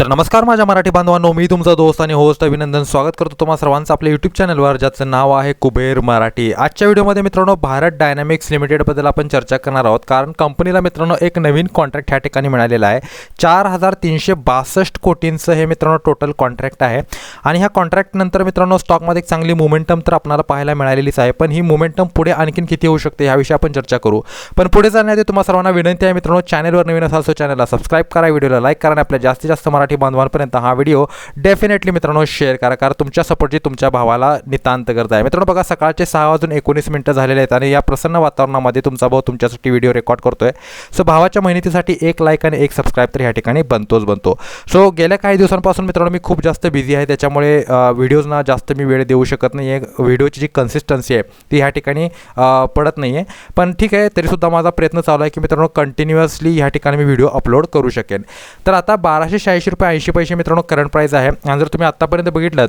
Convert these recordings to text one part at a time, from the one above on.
तर नमस्कार माझ्या मराठी बांधवांनो मी तुमचा दोस्त आणि होस्ट अभिनंदन. स्वागत करतो तुम्हा सर्वांचं आपल्या यूट्यूब चॅनलवर ज्याचं नाव आहे कुबेर मराठी. आजच्या व्हिडिओमध्ये मित्रांनो भारत डायनॅमिक्स लिमिटेडबद्दल आपण चर्चा करणार आहोत. कारण कंपनीला मित्रांनो एक नवीन कॉन्ट्रॅक्ट ह्या ठिकाणी मिळालेला आहे. चार हजार तीनशे बासष्ट कोटींचं हे मित्रांनो टोटल कॉन्ट्रॅक्ट आहे. आणि ह्या कॉन्ट्रॅक्टनंतर मित्रांनो स्टॉकमध्ये एक चांगली मोमेंटम तर आपल्याला पाहायला मिळालेलीच आहे. पण ही मोमेंटम पुढे आणखीन किती होऊ शकते याविषयी आपण चर्चा करू. पण पुढे जाण्याआधी तुम्हाला सर्वांना विनंती आहे मित्रांनो चॅनलवर नवीन असाल सो चॅनलला सबस्क्राईब करा व्हिडिओला लाईक करा आणि आपल्या जास्तीत जास्त मराठी बांधवांपर्यंत हा व्हिडिओ डेफिनेटली मित्रांनो शेअर करा. कारण तुमच्या सपोर्टची तुमच्या भावाला नितांत करत आहे. मित्रांनो बघा सकाळचे सहा वाजून एकोणीस मिनिटं झालेले आहेत आणि या प्रसन्न वातावरणामध्ये तुमचा भाऊ तुमच्यासाठी व्हिडिओ रेकॉर्ड करतोय. सो भावाच्या मेहनतीसाठी एक लाईक आणि एक सबस्क्राईब तर या ठिकाणी बनतोच बनतो. सो गेल्या काही दिवसांपासून मित्रांनो मी खूप जास्त बिझी आहे. त्याच्यामुळे व्हिडिओजना जास्त मी वेळ देऊ शकत नाही आहे व्हिडिओची जी कन्सिस्टन्सी आहे ती ह्या ठिकाणी पडत नाही आहे पण ठीक आहे तरीसुद्धा माझा प्रयत्न चालू आहे की मित्रांनो कंटिन्युअसली ह्या ठिकाणी मी व्हिडिओ अपलोड करू शकेन. तर आता बाराशे शहाऐंशी रुपये ऐंशी पैसे मित्रांनो करंट प्राईस आहे. आणि जर तुम्ही आत्तापर्यंत बघितलं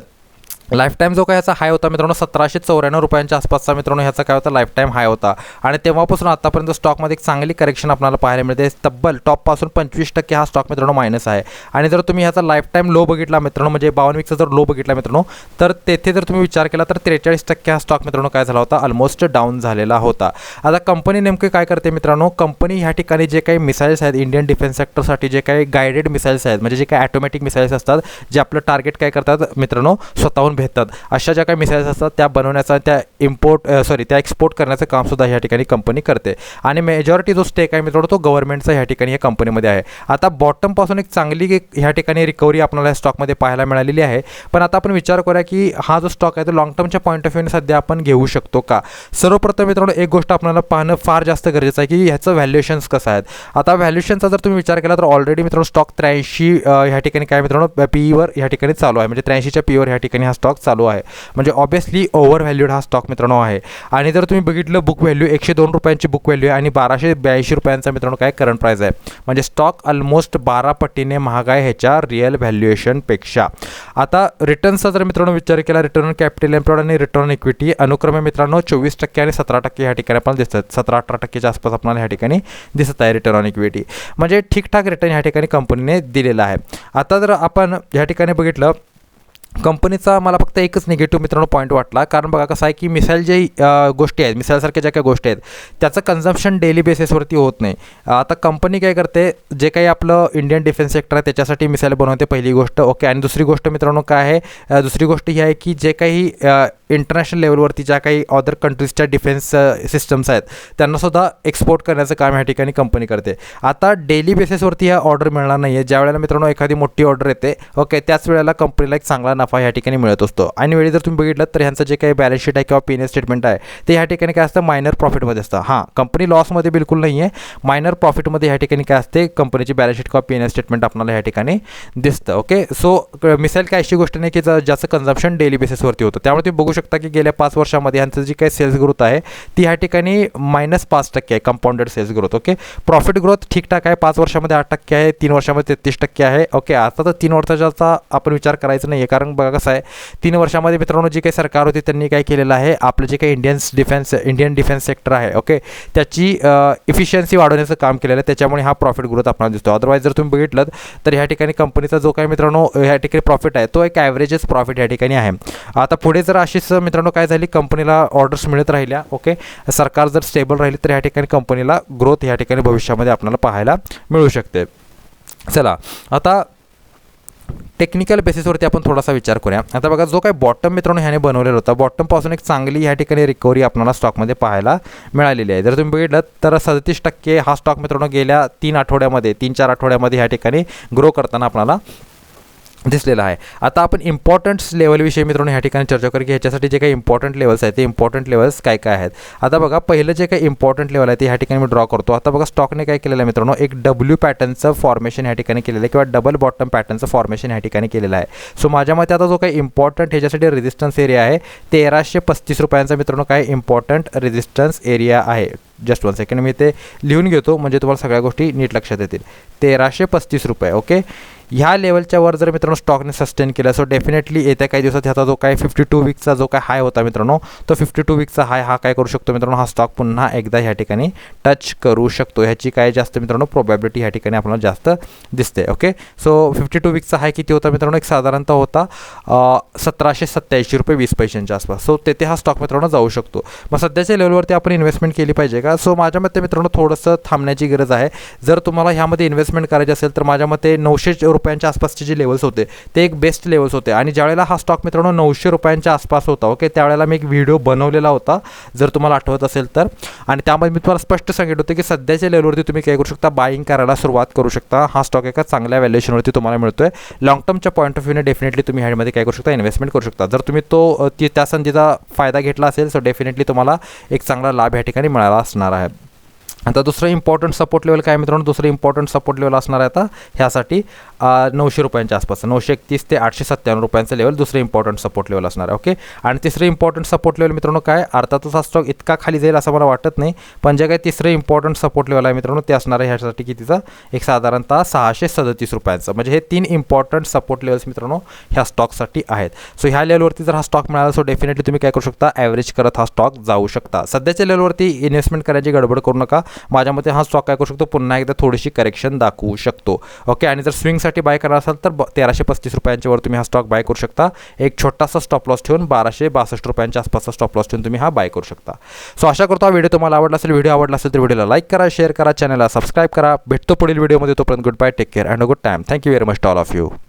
लाईफ टाईम जो काय ह्याचा हाय होता मित्रांनो सतराशे चौऱ्याण्णव रुपयांच्या आसपासचा मित्रांनो ह्याचा काय होता? लाईफ टाईम हाय होता. आणि तेव्हापासून आतापर्यंत स्टॉकमध्ये एक चांगली करेक्शन आपल्याला पाहायला मिळते. तब्बल टॉपपासून पंचवीस टक्के हा स्टॉक मित्रांनो मायनस आहे. आणि जर तुम्ही ह्याचा लाईफ टाईम लो बघितला मित्रांनो म्हणजे बावन्न वीकचा जर लो बघितला मित्रांनो तर तेथे जर तुम्ही विचार केला तर त्रेचाळीस टक्के हा स्टॉक मित्रांनो काय झाला होता? ऑलमोस्ट डाऊन झालेला होता. आता कंपनी नेमकं काय करते मित्रांनो? कंपनी ह्या ठिकाणी जे काही मिसाईल्स आहेत इंडियन डिफेन्स सेक्टरसाठी जे काही गायडेड मिसाईल्स आहेत म्हणजे जे काही ॲटोमॅटिक मिसाईल्स असतात जे आपलं टार्गेट काय करतात मित्रांनो? स्वतःहून भेटतात. अशा ज्या काही मिसाईल्स असतात त्या बनवण्याचा त्या इम्पोर्ट सॉरी त्या एक्सपोर्ट करण्याचं कामसुद्धा ह्या ठिकाणी कंपनी करते. आणि मेजॉरिटी जो स्टेक आहे मित्रांनो तो गव्हर्नमेंटचा ह्या ठिकाणी या कंपनीमध्ये आहे. आता बॉटमपासून एक चांगली एक ह्या ठिकाणी रिकव्हरी आपल्याला या स्टॉकमध्ये पाहायला मिळालेली आहे. पण आता आपण विचार करूया की हा जो स्टॉक आहे तो लॉंग टर्मच्या पॉईंट ऑफ व्ह्यूने सध्या आपण घेऊ शकतो का? सर्वप्रथम मित्रांनो एक गोष्ट आपल्याला पाहणं फार जास्त गरजेचं आहे की ह्याचं व्हॅल्युएशन्स कसं आहेत? आता व्हॅल्युएशनचा जर तुम्ही विचार केला तर ऑलरेडी मित्रांनो स्टॉक त्र्याऐंशी ह्या ठिकाणी काय मित्रांनो पीईवर ह्या ठिकाणी चालू आहे. म्हणजे त्र्याऐंशीच्या पीवर ह्या ठिकाणी हा स्टॉक स्टॉक चालू आहे. म्हणजे ऑब्वियसली ओव्हर व्हॅल्यूड हा स्टॉक मित्रांनो आहे. आणि जर तुम्ही बघितलं बुक व्हॅल्यू एकशे दोन रुपयांची बुक व्हॅल्यू आहे आणि बाराशे ब्याऐंशी रुपयांचा मित्रांनो काय करंट प्राईस आहे. म्हणजे स्टॉक ऑलमोस्ट बारा पटीने महाग आहे ह्याच्या रिअल व्हॅल्युएशनपेक्षा आता रिटर्नचा जर मित्रांनो विचार केला रिटर्न ऑन कॅपिटल एम्प्लॉड आणि रिटर्न ऑन इक्विटी अनुक्रमे मित्रांनो चोवीस टक्के आणि सतरा टक्के ह्या ठिकाणी आपल्याला दिसतात. सतरा अठरा टक्केच्या आसपास आपल्याला ह्या ठिकाणी दिसत आहे रिटर्न ऑन इक्विटी म्हणजे ठीकठाक रिटर्न ह्या ठिकाणी कंपनीने दिलेला आहे. आता जर आपण ह्या ठिकाणी बघितलं कंपनीचा मला फक्त एकच निगेटिव्ह मित्रांनो पॉईंट वाटला. कारण बघा कसं आहे की मिसाईल जे गोष्टी आहेत मिसाईलसारख्या ज्या काही गोष्टी आहेत त्याचं कन्झम्पशन डेली बेसिसवरती होत नाही. आता कंपनी काय करते जे काही आपलं इंडियन डिफेन्स सेक्टर आहे त्याच्यासाठी मिसाईल बनवते पहिली गोष्ट. ओके आणि दुसरी गोष्ट मित्रांनो काय आहे दुसरी गोष्ट ही आहे की जे काही इंटरनॅशनल लेवलवरती ज्या काही अदर कंट्रीजच्या डिफेन्स सिस्टम्स आहेत त्यांनासुद्धा एक्सपोर्ट करण्याचं काम ह्या ठिकाणी कंपनी करते. आता डेली बेसिसवरती ह्या ऑर्डर मिळणार नाही आहे ज्या वेळेला मित्रांनो एखादी मोठी ऑर्डर येते ओके त्याच वेळेला कंपनीला एक चांगला नफा ह्या ठिकाणी मिळत असतो. आणि वेळी जर तुम्ही बघितलं तर ह्यांचं जे काही बॅलन्स शीट आहे किंवा पी स्टेटमेंट आहे ते ह्या ठिकाणी काय असतं? मायनर प्रॉफिटमध्ये असतं. हां कंपनी लॉसमध्ये बिलकुल नाही आहे मायनर प्रॉफिटमध्ये ह्या ठिकाणी काय असते? कंपनीची बॅलन्स शीट किंवा पी स्टेटमेंट आपल्याला ह्या ठिकाणी दिसतं. ओके सो मिसाईल काय अशी गोष्ट नाही की ज्याचं कन्झम्पशन डेली बेसिसवरती होतं. त्यामुळे तुम्ही बघू शकता की गेल्या पाच वर्षामध्ये ह्यांचं जी काही सेल्स ग्रोथ आहे ती ह्या ठिकाणी मायनस पाच टक्के आहे compounded sales growth okay profit growth ठीकठाक आहे पाच वर्षामध्ये आठ टक्के आहे तीन वर्षामध्ये तेहतीस टक्के आहे. ओके आता तर तीन वर्षाचा आपण विचार करायचा नाही आहे कारण बघा कसं आहे. तीन वर्षामध्ये मित्रांनो जी काही सरकार होती त्यांनी काय केलेलं आहे आपलं जे काही Indians defence Indian defence sector आहे ओके त्याची इफिशियन्सी वाढवण्याचं काम केलेलं आहे. त्याच्यामुळे हा प्रॉफिट ग्रोथ आपल्याला दिसतो अदरवाईज जर तुम्ही बघितलं तर ह्या ठिकाणी कंपनीचा जो काही मित्रांनो ह्या ठिकाणी प्रॉफिट आहे तो एक ॲव्हरेजच प्रॉफिट या ठिकाणी आहे. आता पुढे जर अशीच मित्रांनो काय झाली कंपनीला ऑर्डर्स मिळत राहिल्या ओके सरकार जर स्टेबल राहिली तर ह्या ठिकाणी कंपनीला ग्रोथ ह्या ठिकाणी भविष्यामध्ये आपल्याला पाहायला मिळू शकते. चला आता टेक्निकल बेसिसवरती आपण थोडासा विचार करूया. आता बघा जो काही बॉटम मित्रांनो ह्याने बनवलेला होता बॉटमपासून एक चांगली ह्या ठिकाणी रिकव्हरी आपल्याला स्टॉकमध्ये पाहायला मिळालेली आहे. जर तुम्ही बघितलं तर सदतीस टक्के हा स्टॉक मित्रांनो गेल्या तीन आठवड्यामध्ये तीन चार आठवड्यामध्ये ह्या ठिकाणी ग्रो करताना आपल्याला दिसलेला आहे. आता आपण इम्पॉर्टंट लेवलविषयी मित्रांनो ह्या ठिकाणी चर्चा करू की ह्याच्यासाठी जे काही इम्पॉर्टंट लेवल्स आहेत ते इम्पॉर्टंट लेवल्स काय काय आहेत? आता बघा पहिलं जे काही इम्पॉर्टंट लेवल आहे ते ह्या ठिकाणी मी ड्रॉ करतो. आता बघा स्टॉकने काय केलेलं आहे मित्रांनो एक डब्ल्यू पॅटर्नचं फॉर्मेशन ह्या ठिकाणी केलेलं आहे किंवा डबल बॉटम पॅटर्नचं फॉर्मेशन ह्या ठिकाणी केलेलं आहे. सो माझ्या मते आता जो काही इम्पॉर्टंट ह्याच्यासाठी रेजिस्टन्स एरिया आहे तेराशे पस्तीस रुपयांचा मित्रांनो काय इम्पॉर्टंट रेजिस्टन्स एरिया आहे. जस्ट वन सेकंड मी ते लिहून घेतो म्हणजे तुम्हाला सगळ्या गोष्टी नीट लक्षात येतील. तेराशे पस्तीस रुपये ओके ह्या लेवलच्या वर जर मित्रांनो स्टॉकने सस्टेन केलं सो डेफिनेटली येत्या काही दिवसात ह्याचा जो काय फिफ्टी टू वीकचा जो काय हाय होता मित्रांनो तो फिफ्टी टू वीकचा हाय हा काय करू शकतो मित्रांनो? हा स्टॉक पुन्हा एकदा ह्या ठिकाणी टच करू शकतो. ह्याची काय जास्त मित्रांनो प्रोबॅबिलिटी ह्या ठिकाणी आपल्याला जास्त दिसते ओके सो फिफ्टी टू वीकचा हाय किती होता मित्रांनो? एक साधारणतः होता सतराशे सत्त्याऐंशी रुपये वीस पैशांच्या आसपास. सो तेथे हा स्टॉक मित्रांनो जाऊ शकतो. मग सध्याच्या लेवलवरती आपण इन्व्हेस्टमेंट केली पाहिजे का? सो माझ्या मते मित्रांनो थोडंसं थांबण्याची गरज आहे. जर तुम्हाला ह्यामध्ये इन्व्हेस्टमेंट करायची असेल तर माझ्या मते नऊशे रुपयांच्या आसपासचे जे लेवल्स होते ते एक बेस्ट लेवल्स होते. आणि ज्यावेळेला हा स्टॉक मित्रांनो नऊशे रुपयांच्या आसपास होता ओके त्यावेळेला मी एक व्हिडिओ बनवलेला होता जर तुम्हाला आठवत असेल तर. आणि त्यामध्ये मी तुम्हाला स्पष्ट सांगितलं होतं की सध्याच्या लेवलवरती तुम्ही काय करू शकता बाईंग करायला सुरुवात करू शकता. हा स्टॉक एका चांगल्या व्हॅल्युएशनवरती तुम्हाला मिळतोय. लॉंग टर्मच्या पॉईंट ऑफ व्ह्यूने डेफिनेटली तुम्ही ह्यामध्ये काय करू शकता इन्व्हेस्टमेंट करू शकता. जर तुम्ही तो ती त्या संधीचा फायदा घेतला असेल तर डेफिनेटली तुम्हाला एक चांगला लाभ ह्या ठिकाणी मिळाला असणार. आहे आता दुसरं इम्पॉर्टंट सपोर्ट लेवल काय मित्रांनो? दुसरं इम्पॉर्टंट सपोर्ट लेवल असणार आहे आता ह्यासाठी नऊशे रुपयांच्या आसपास. नऊशे एकतीस ते आठशे सत्त्याण्णव रुपयांचं लेवल दुसरं इम्पॉर्टंट सपोर्ट लेवल असणार आहे ओके आणि तिसरं इम्पॉर्टंट सपोर्ट लेवल मित्रांनो काय? अर्थातच हा स्टॉक इतका खाली जाईल असं मला वाटत नाही पण जे काय तिसरं इम्पॉर्टंट सपोर्ट लेवल आहे मित्रांनो ते असणार आहे ह्यासाठी कितीचा? एक साधारणतः सहाशे सदतीस रुपयांचं. म्हणजे हे तीन इम्पॉर्टंट सपोर्ट लेवल्स मित्रांनो ह्या स्टॉकसाठी आहेत. सो ह्या लेवलवरती जर हा स्टॉक मिळाला सो डेफिनेटली तुम्ही काय करू शकता? ॲव्हरेज करत हा स्टॉक जाऊ शकता. सध्याच्या लेवलवरती इन्व्हेस्टमेंट करायची गडबड करू नका. माझ्या मते हा स्टॉक काय करू शकतो? पुन्हा एकदा थोडीशी करेक्शन दाखवू शकतो. ओके आणि जर स्विंगसाठी बाय करणार असाल तर तेराशे पस्तीस रुपयांच्या वर तुम्ही हा स्टॉक बाय करू शकता. एक छोटासा स्टॉप लॉस ठेवून बाराशे बासष्ट रुपयांच्या आसपासचा स्टॉप लॉस ठेवून तुम्ही हा बाय करू शकता. सो आशा करतो हा व्हिडिओ तुम्हाला आवडला असेल. व्हिडिओ आवडला असेल तर व्हिडिओला लाईक करा शेअर करा चॅनलला सबस्क्राईब करा. भेटतो पुढील व्हिडिओमध्ये तोपर्यंत good bye take care and good time thank you very much all of you